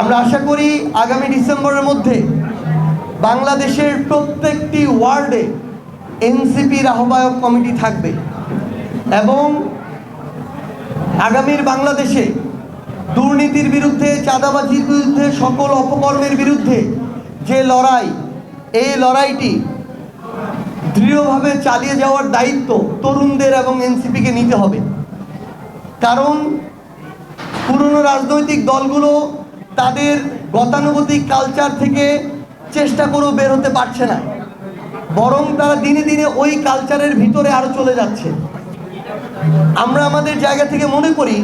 আমরা আশা করি আগামী ডিসেম্বরের মধ্যে বাংলাদেশের প্রত্যেকটি ওয়ার্ডে এনসিপির আহ্বায়ক কমিটি থাকবে এবং আগামীর বাংলাদেশে দুর্নীতির বিরুদ্ধে, চাঁদাবাজির বিরুদ্ধে, সকল অপকর্মের বিরুদ্ধে যে লড়াই, এই লড়াইটি দৃঢ়ভাবে চালিয়ে যাওয়ার দায়িত্ব তরুণদের এবং এনসিপিকে নিতে হবে। কারণ পুরনো রাজনৈতিক দলগুলো তাদের গতানুগতিক কালচার থেকে চেষ্টা করেও বের হতে পারছে না। বরং তারা দিনে দিনে ওই কালচারের ভিতরে আরও চলে যাচ্ছে। আমরা আমাদের জায়গা থেকে মনে করি,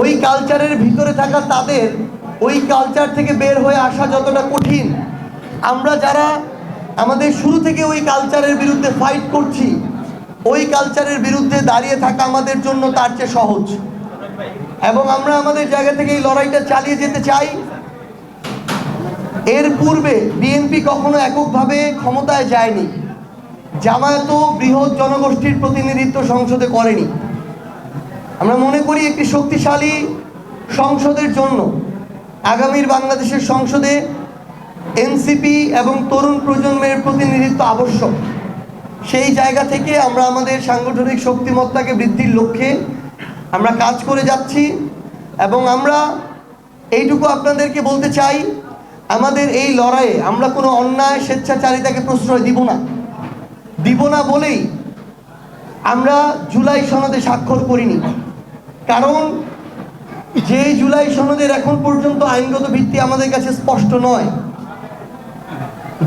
ওই কালচারের ভিতরে থাকা তাদের ওই কালচার থেকে বের হয়ে আসা যতটা কঠিন। আমরা যারা আমাদের শুরু থেকে ওই কালচারের বিরুদ্ধে ফাইট করছি, ওই কালচারের বিরুদ্ধে দাঁড়িয়ে থাকা আমাদের জন্য তার চেয়ে সহজ। এবং আমরা আমাদের জায়গা থেকে এই লড়াইটা চালিয়ে যেতে চাই। এর পূর্বে বিএনপি কখনো এককভাবে ক্ষমতায় যায়নি। জামায়াতও বৃহৎ জনগোষ্ঠীর প্রতিনিধিত্ব সংসদে করেনি। আমরা মনে করি একটি শক্তিশালী সংসদের জন্য আগামীর বাংলাদেশের সংসদে এনসিপি এবং তরুণ প্রজন্মের প্রতিনিধিত্ব আবশ্যক। সেই জায়গা থেকে আমরা আমাদের সাংগঠনিক শক্তিমত্তাকে বৃদ্ধির লক্ষ্যে আমরা কাজ করে যাচ্ছি এবং আমরা এইটুকু আপনাদেরকে বলতে চাই, আমাদের এই লড়াইয়ে আমরা কোনো অন্যায়, স্বেচ্ছাচারিতাকে প্রশ্রয় দিব না। দিব না বলেই আমরা জুলাই সনদে স্বাক্ষর করিনি। কারণ যে জুলাই সনদের এখন পর্যন্ত আইনগত ভিত্তি আমাদের কাছে স্পষ্ট নয়।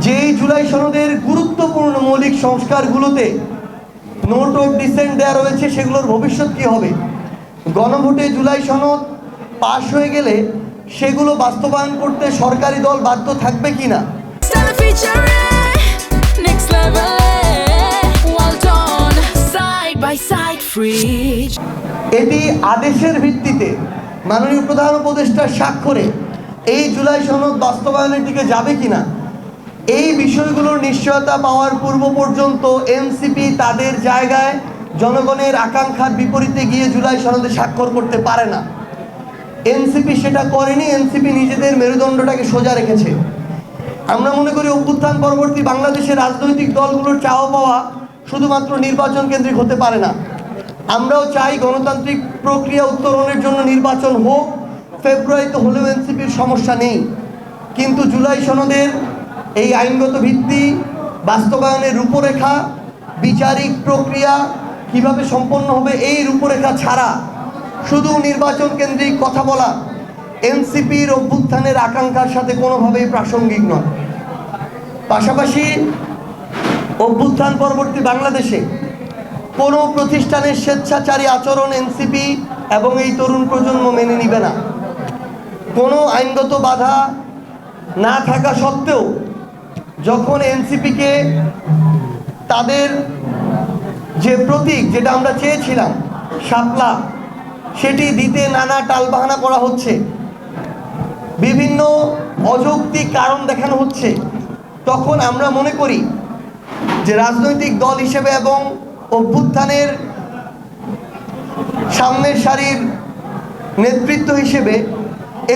যে জুলাই সনদের গুরুত্বপূর্ণ মৌলিক সংস্কারগুলোতে নোট অফ ডিসেন্ট দেওয়া রয়েছে, সেগুলোর ভবিষ্যৎ কি হবে? গণভোটে জুলাই সনদ পাশ হয়ে গেলে সেগুলো বাস্তবায়ন করতে সরকারি দল বাধ্য থাকবে কি না side, free. এটি আদেশের ভিত্তিতে মাননীয় প্রধান উপদেষ্টার স্বাক্ষরে এই জুলাই সনদ বাস্তবায়নের দিকে যাবে কিনা? এই বিষয়গুলোর নিশ্চয়তা পাওয়ার পূর্ব পর্যন্ত এনসিপি তাদের জায়গায় জনগণের আকাঙ্ক্ষার বিপরীতে গিয়ে জুলাই সনদে স্বাক্ষর করতে পারে না। এনসিপি সেটা করেনি, এনসিপি নিজেদের মেরুদণ্ডটাকে সোজা রেখেছে। আমরা মনে করি অভ্যুত্থান পরবর্তী বাংলাদেশের রাজনৈতিক দলগুলোর চাওয়া পাওয়া শুধুমাত্র নির্বাচন কেন্দ্রিক হতে পারে না। আমরাও চাই গণতান্ত্রিক প্রক্রিয়া উত্তরণের জন্য নির্বাচন হোক ফেব্রুয়ারিতে হলেও এনসিপির সমস্যা নেই। কিন্তু জুলাই সনদের এই আইনগত ভিত্তি, বাস্তবায়নের রূপরেখা, বিচারিক প্রক্রিয়া কীভাবে সম্পন্ন হবে এই রূপরেখা ছাড়া? শুধু নির্বাচন কেন্দ্রিক কথা বলা, এনসিপির অভ্যুত্থানের আকাঙ্ক্ষার সাথে কোনোভাবেই প্রাসঙ্গিক নয়। পাশাপাশি অভ্যুত্থান পরবর্তী বাংলাদেশে কোনো প্রতিষ্ঠানের স্বেচ্ছাচারী আচরণ এনসিপি এবং এই তরুণ প্রজন্ম মেনে নিবে না। কোনো আইনগত বাধা না থাকা সত্ত্বেও যখন এনসিপিকে তাদের যে প্রতীক যেটা আমরা চেয়েছিলাম, শাপলা, সেটি দিতে নানা টালবাহানা করা হচ্ছে। বিভিন্ন অযৌক্তিক কারণ দেখানো হচ্ছে। তখন আমরা মনে করি যে রাজনৈতিক দল হিসেবে এবং অভ্যুত্থানের সামনের সারির নেতৃত্ব হিসেবে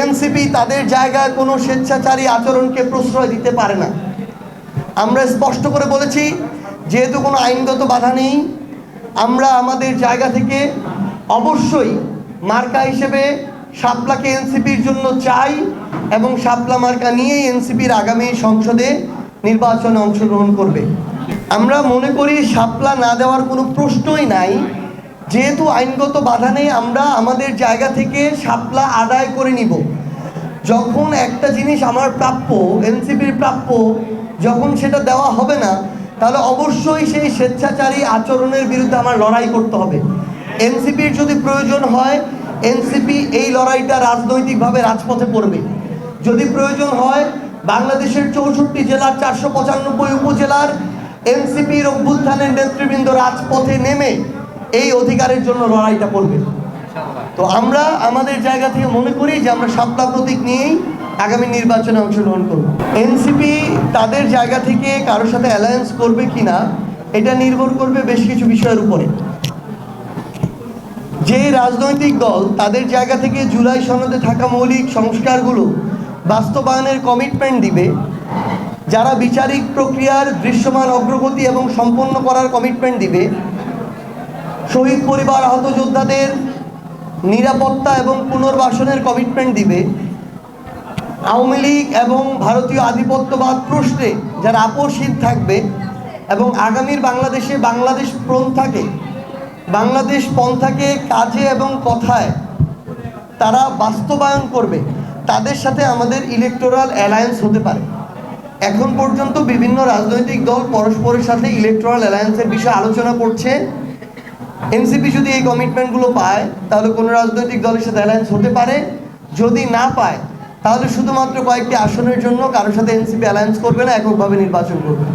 এনসিপি তাদের জায়গায় কোনো স্বেচ্ছাচারী আচরণকে প্রশ্রয় দিতে পারে না। আমরা স্পষ্ট করে বলেছি যেহেতু কোনো আইনগত বাধা নেই, আমরা আমাদের জায়গা থেকে অবশ্যই মার্কা হিসেবে শাপলাকে এনসিপির জন্য চাই এবং শাপলা মার্কা নিয়েই এনসিপির আগামী সংসদে নির্বাচনে অংশগ্রহণ করবে। আমরা মনে করি শাপলা না দেওয়ার কোনো প্রশ্নই নাই। যেহেতু আইনগত বাধা নেই, আমরা আমাদের জায়গা থেকে শাপলা আদায় করে নিব। যখন একটা জিনিস আমার প্রাপ্য, এনসিপির প্রাপ্য, যখন সেটা দেওয়া হবে না তাহলে অবশ্যই সেই স্বেচ্ছাচারী আচরণের বিরুদ্ধে আমার লড়াই করতে হবে। এনসিপির যদি প্রয়োজন হয় এনসিপি এই লড়াইটা রাজনৈতিকভাবে রাজপথে পড়বে। যদি প্রয়োজন হয় বাংলাদেশের চৌষট্টি জেলার চারশো পঁচানব্বই উপজেলার এনসিপির অভ্যুত্থানের নেতৃবৃন্দ রাজপথে নেমে এই অধিকারের জন্য লড়াইটা করবে। তো আমরা আমাদের জায়গা থেকে মনে করি যে আমরা সাপলা প্রতীক নিয়েই আগামী নির্বাচনে অংশগ্রহণ করব। এনসিপি তাদের জায়গা থেকে কারোর সাথে অ্যালায়েন্স করবে কিনা এটা নির্ভর করবে বেশ কিছু বিষয়ের উপরে। যে রাজনৈতিক দল তাদের জায়গা থেকে জুলাই সনদে থাকা মৌলিক সংস্কারগুলো বাস্তবায়নের কমিটমেন্ট দিবে, যারা বিচারিক প্রক্রিয়ার দৃশ্যমান অগ্রগতি এবং সম্পন্ন করার কমিটমেন্ট দিবে, শহীদ পরিবার, আহত যোদ্ধাদের নিরাপত্তা এবং পুনর্বাসনের কমিটমেন্ট দিবে আওয়ামী লীগ এবং ভারতীয় আধিপত্যবাদ প্রশ্নে যারা আপোষহীন থাকবে এবং আগামীর বাংলাদেশে বাংলাদেশ পন্থাকে বাংলাদেশ পন্থাকে কাজে এবং কথায় তারা বাস্তবায়ন করবে, তাদের সাথে আমাদের ইলেকটোরাল অ্যালায়েন্স হতে পারে। এখন পর্যন্ত বিভিন্ন রাজনৈতিক দল পরস্পরের সাথে ইলেকটোরাল অ্যালায়েন্সের বিষয়ে আলোচনা করছে। এনসিপি যদি এই কমিটমেন্টগুলো পায়, তাহলে কোনো রাজনৈতিক দলের সাথে অ্যালায়েন্স হতে পারে। যদি না পায় তাহলে শুধুমাত্র কয়েকটি আসনের জন্য কারোর সাথে এনসিপি অ্যালায়েন্স করবে না, এককভাবে নির্বাচন করবে।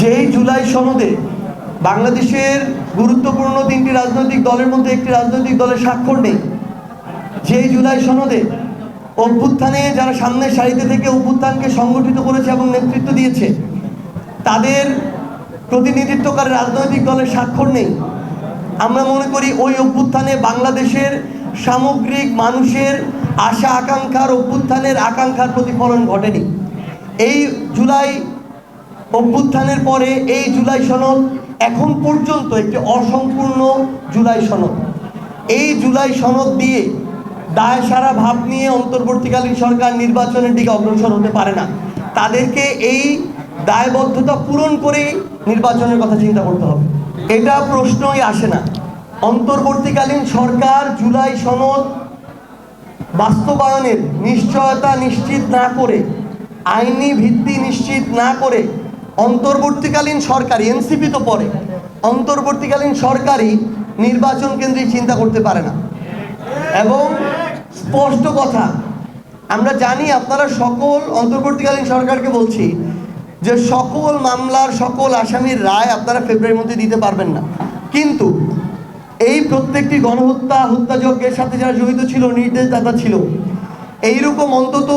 যেই জুলাই সনদে বাংলাদেশের গুরুত্বপূর্ণ তিনটি রাজনৈতিক দলের মধ্যে একটি রাজনৈতিক দলের স্বাক্ষর নেই, যেই জুলাই সনদে অভ্যুত্থানে যারা সামনের সারিতে থেকে অভ্যুত্থানকে সংগঠিত করেছে এবং নেতৃত্ব দিয়েছে, তাদের প্রতিনিধিত্বকারী রাজনৈতিক দলের স্বাক্ষর নেই। আমরা মনে করি ওই অভ্যুত্থানে বাংলাদেশের সামগ্রিক মানুষের আশা আকাঙ্ক্ষার অভ্যুত্থানের আকাঙ্ক্ষার প্রতিফলন ঘটেনি। এই জুলাই অভ্যুত্থানের পরে এই জুলাই সনদ এখন পর্যন্ত একটি অসম্পূর্ণ জুলাই সনদ। এই জুলাই সনদ দিয়ে দায় সারা ভাব নিয়ে অন্তর্বর্তীকালীন সরকার নির্বাচনের দিকে অগ্রসর হতে পারে না। তাদেরকে এই দায়বদ্ধতা পূরণ করেই নির্বাচনের কথা চিন্তা করতে হবে। এটা প্রশ্নই আসে না। অন্তর্বর্তীকালীন সরকার জুলাই সনদ বাস্তবায়নের নিশ্চয়তা নিশ্চিত না করে, আইনি ভিত্তি নিশ্চিত না করে অন্তর্বর্তীকালীন সরকারি এনসিপি তো পরে, অন্তর্বর্তীকালীন সরকারই নির্বাচন কেন্দ্রিক চিন্তা করতে পারে না। এবং স্পষ্ট কথা, আমরা জানি আপনারা সকল অন্তর্বর্তীকালীন সরকারকে বলছি যে সকল মামলার, সকল আসামির রায় আপনারা ফেব্রুয়ারির মধ্যে দিতে পারবেন না। কিন্তু এই প্রত্যেকটি গণহত্যা, হত্যাযজ্ঞের সাথে যারা জড়িত ছিল নির্দেশদাতা ছিল। এইরকম অন্তত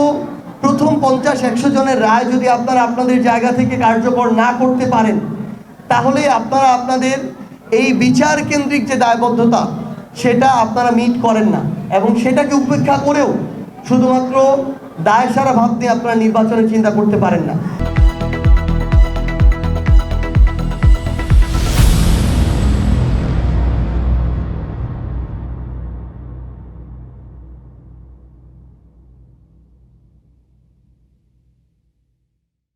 প্রথম পঞ্চাশ একশো জনের রায় যদি আপনারা আপনাদের জায়গা থেকে কার্যকর না করতে পারেন, তাহলে আপনারা আপনাদের এই বিচার কেন্দ্রিক যে দায়বদ্ধতা, সেটা আপনারা মিট করেন না। এবং সেটাকে উপেক্ষা করেও শুধুমাত্র দায় সারা ভাব দিয়ে আপনারা নির্বাচনের চিন্তা করতে পারেন না।